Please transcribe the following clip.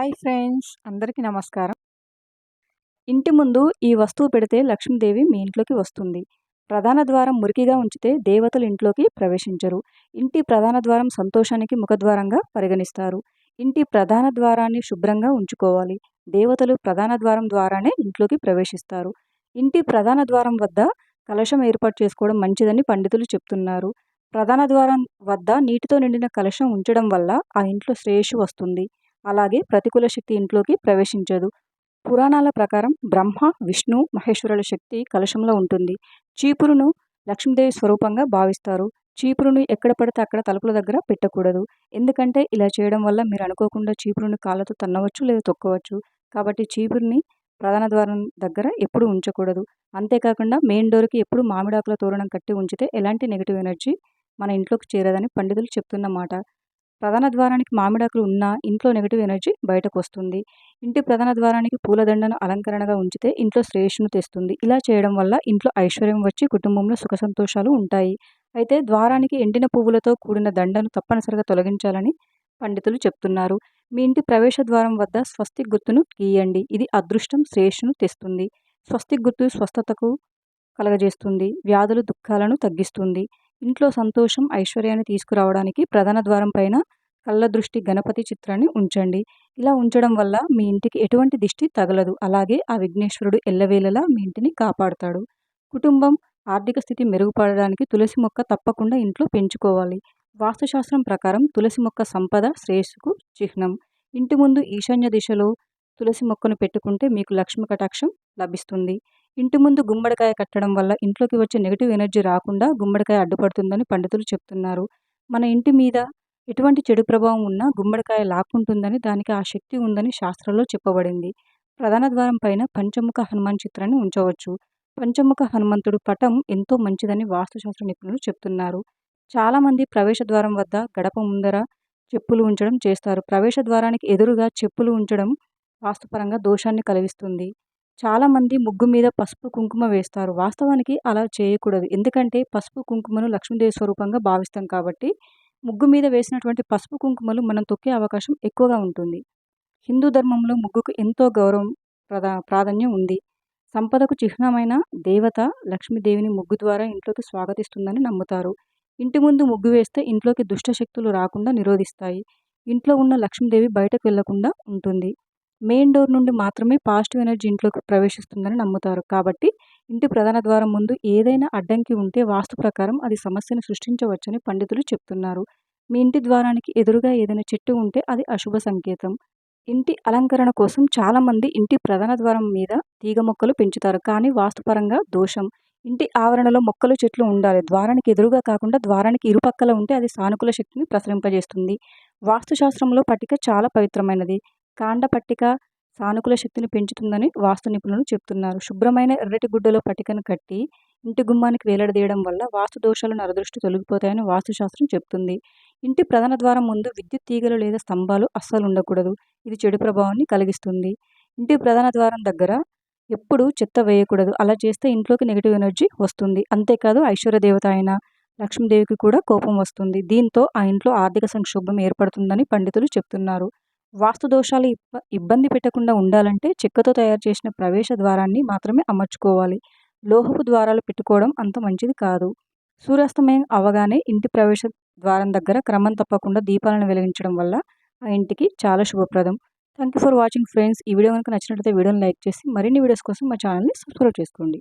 Hi friends అందరికీ నమస్కారం. ఇంటి ముందు ఈ వస్తువు పెడితే లక్ష్మీదేవి మీ ఇంట్లోకి వస్తుంది. ప్రధాన ద్వారం మురికిగా ఉంచితే దేవతలు ఇంట్లోకి ప్రవేశించరు. ఇంటి ప్రధాన ద్వారం సంతోషానికి ముఖద్వారంగా పరిగణిస్తారు. ఇంటి ప్రధాన ద్వారాన్ని శుభ్రంగా ఉంచుకోవాలి. దేవతలు ప్రధాన ద్వారం ద్వారానే ఇంట్లోకి ప్రవేశిస్తారు. ఇంటి ప్రధాన ద్వారం వద్ద కలశం ఏర్పాటు చేసుకోవడం మంచిదని పండితులు చెప్తున్నారు. ప్రధాన ద్వారం వద్ద నీటితో నిండిన కలశం ఉంచడం వల్ల ఆ ఇంట్లో శ్రేయస్సు వస్తుంది. అలాగే ప్రతికూల శక్తి ఇంట్లోకి ప్రవేశించదు. పురాణాల ప్రకారం బ్రహ్మ విష్ణు మహేశ్వరుల శక్తి కలశంలో ఉంటుంది. చీపురును లక్ష్మీదేవి స్వరూపంగా భావిస్తారు. చీపురును ఎక్కడ పడితే అక్కడ తలుపుల దగ్గర పెట్టకూడదు. ఎందుకంటే ఇలా చేయడం వల్ల మీరు అనుకోకుండా చీపురుని కాళ్ళతో తన్నవచ్చు లేదా తొక్కవచ్చు. కాబట్టి చీపురుని ప్రధాన ద్వారం దగ్గర ఎప్పుడు ఉంచకూడదు. అంతేకాకుండా మెయిన్ డోర్కి ఎప్పుడు మామిడాకుల తోరణం కట్టి ఉంచితే ఎలాంటి నెగిటివ్ ఎనర్జీ మన ఇంట్లోకి చేరదని పండితులు చెప్తున్నమాట ప్రధాన ద్వారానికి మామిడాకులు ఉన్నా ఇంట్లో నెగిటివ్ ఎనర్జీ బయటకు వస్తుంది ఇంటి ప్రధాన ద్వారానికి పూలదండను అలంకరణగా ఉంచితే ఇంట్లో శ్రేయస్సును తెస్తుంది. ఇలా చేయడం వల్ల ఇంట్లో ఐశ్వర్యం వచ్చి కుటుంబంలో సుఖ సంతోషాలు ఉంటాయి. అయితే ద్వారానికి ఎండిన పువ్వులతో కూడిన దండను తప్పనిసరిగా తొలగించాలని పండితులు చెప్తున్నారు. మీ ఇంటి ప్రవేశ ద్వారం వద్ద స్వస్తిక్ గుర్తును గీయండి. ఇది అదృష్టం శ్రేయస్సును తెస్తుంది. స్వస్తిక్ గుర్తు స్వస్థతకు కలగజేస్తుంది. వ్యాధులు దుఃఖాలను తగ్గిస్తుంది. ఇంట్లో సంతోషం ఐశ్వర్యాన్ని తీసుకురావడానికి ప్రధాన ద్వారం పైన కళ్ళ దృష్టి గణపతి చిత్రాన్ని ఉంచండి. ఇలా ఉంచడం వల్ల మీ ఇంటికి ఎటువంటి దిష్టి తగలదు. అలాగే ఆ విఘ్నేశ్వరుడు ఎల్లవేళలా మీ ఇంటిని కాపాడుతాడు. కుటుంబం ఆర్థిక స్థితి మెరుగుపడడానికి తులసి మొక్క తప్పకుండా ఇంట్లో పెంచుకోవాలి. వాస్తుశాస్త్రం ప్రకారం తులసి మొక్క సంపద శ్రేయస్సుకు చిహ్నం. ఇంటి ముందు ఈశాన్య దిశలో తులసి మొక్కను పెట్టుకుంటే మీకు లక్ష్మి కటాక్షం లభిస్తుంది. ఇంటి ముందు గుమ్మడికాయ కట్టడం వల్ల ఇంట్లోకి వచ్చే నెగిటివ్ ఎనర్జీ రాకుండా గుమ్మడికాయ అడ్డుపడుతుందని పండితులు చెప్తున్నారు. మన ఇంటి మీద ఎటువంటి చెడు ప్రభావం ఉన్నా గుమ్మడికాయ లాక్కుంటుందని దానికి ఆ శక్తి ఉందని శాస్త్రంలో చెప్పబడింది. ప్రధాన ద్వారం పైన పంచముఖ హనుమాన్ చిత్రాన్ని ఉంచవచ్చు. పంచముఖ హనుమంతుడు పటం ఎంతో మంచిదని వాస్తుశాస్త్ర నిపుణులు చెప్తున్నారు. చాలామంది ప్రవేశ ద్వారం వద్ద గడప ముందర చెప్పులు ఉంచడం చేస్తారు. ప్రవేశ ద్వారానికి ఎదురుగా చెప్పులు ఉంచడం వాస్తుపరంగా దోషాన్ని కలిగిస్తుంది. చాలామంది ముగ్గు మీద పసుపు కుంకుమ వేస్తారు. వాస్తవానికి అలా చేయకూడదు. ఎందుకంటే పసుపు కుంకుమను లక్ష్మీదేవి స్వరూపంగా భావిస్తాం కాబట్టి ముగ్గు మీద వేసినటువంటి పసుపు కుంకుమలు మనం తొక్కే అవకాశం ఎక్కువగా ఉంటుంది. హిందూ ధర్మంలో ముగ్గుకు ఎంతో గౌరవం ప్రధా ప్రాధాన్యం ఉంది. సంపదకు చిహ్నమైన దేవత లక్ష్మీదేవిని ముగ్గు ద్వారా ఇంట్లోకి స్వాగతిస్తుందని నమ్ముతారు. ఇంటి ముందు ముగ్గు వేస్తే ఇంట్లోకి దుష్టశక్తులు రాకుండా నిరోధిస్తాయి. ఇంట్లో ఉన్న లక్ష్మీదేవి బయటకు వెళ్ళకుండా ఉంటుంది. మెయిన్ డోర్ నుండి మాత్రమే పాజిటివ్ ఎనర్జీ ఇంట్లోకి ప్రవేశిస్తుందని నమ్ముతారు. కాబట్టి ఇంటి ప్రధాన ద్వారం ముందు ఏదైనా అడ్డంకి ఉంటే వాస్తు ప్రకారం అది సమస్యను సృష్టించవచ్చని పండితులు చెప్తున్నారు. మీ ఇంటి ద్వారానికి ఎదురుగా ఏదైనా చెట్టు ఉంటే అది అశుభ సంకేతం. ఇంటి అలంకరణ కోసం చాలామంది ఇంటి ప్రధాన ద్వారం మీద తీగ మొక్కలు పెంచుతారు. కానీ వాస్తుపరంగా దోషం. ఇంటి ఆవరణలో మొక్కలు చెట్లు ఉండాలి. ద్వారానికి ఎదురుగా కాకుండా ద్వారానికి ఇరుపక్కల ఉంటే అది సానుకూల శక్తిని ప్రసరింపజేస్తుంది. వాస్తుశాస్త్రంలో పట్టిక చాలా పవిత్రమైనది. కాండ పట్టిక సానుకూల శక్తిని పెంచుతుందని వాస్తు నిపుణులు చెప్తున్నారు. శుభ్రమైన ఎర్రటి గుడ్డలో పట్టికను కట్టి ఇంటి గుమ్మానికి వేలాడదీయడం వల్ల వాస్తు దోషాలు నరదృష్టి తొలగిపోతాయని వాస్తుశాస్త్రం చెప్తుంది. ఇంటి ప్రధాన ద్వారం ముందు విద్యుత్ తీగలు లేదా స్తంభాలు అస్సలు ఉండకూడదు. ఇది చెడు ప్రభావాన్ని కలిగిస్తుంది. ఇంటి ప్రధాన ద్వారం దగ్గర ఎప్పుడు చెత్త వేయకూడదు. అలా చేస్తే ఇంట్లోకి నెగిటివ్ ఎనర్జీ వస్తుంది. అంతేకాదు ఐశ్వర్య దేవత అయిన లక్ష్మీదేవికి కూడా కోపం వస్తుంది. దీంతో ఆ ఇంట్లో ఆర్థిక సంక్షోభం ఏర్పడుతుందని పండితులు చెప్తున్నారు. వాస్తు దోషాలు ఇబ్బ ఇబ్బంది పెట్టకుండా ఉండాలంటే చెక్కతో తయారు చేసిన ప్రవేశ ద్వారాన్ని మాత్రమే అమర్చుకోవాలి. లోహపు ద్వారాలు పెట్టుకోవడం అంత మంచిది కాదు. సూర్యాస్తమయం అవగానే ఇంటి ప్రవేశ ద్వారం దగ్గర క్రమం తప్పకుండా దీపాలను వెలిగించడం వల్ల ఆ ఇంటికి చాలా శుభప్రదం. Thank you for watching friends. ఈ వీడియో కనుక నచ్చినట్లయితే వీడియోని లైక్ చేసి మరిన్ని వీడియోస్ కోసం మా ఛానల్ని సబ్స్క్రైబ్ చేసుకోండి.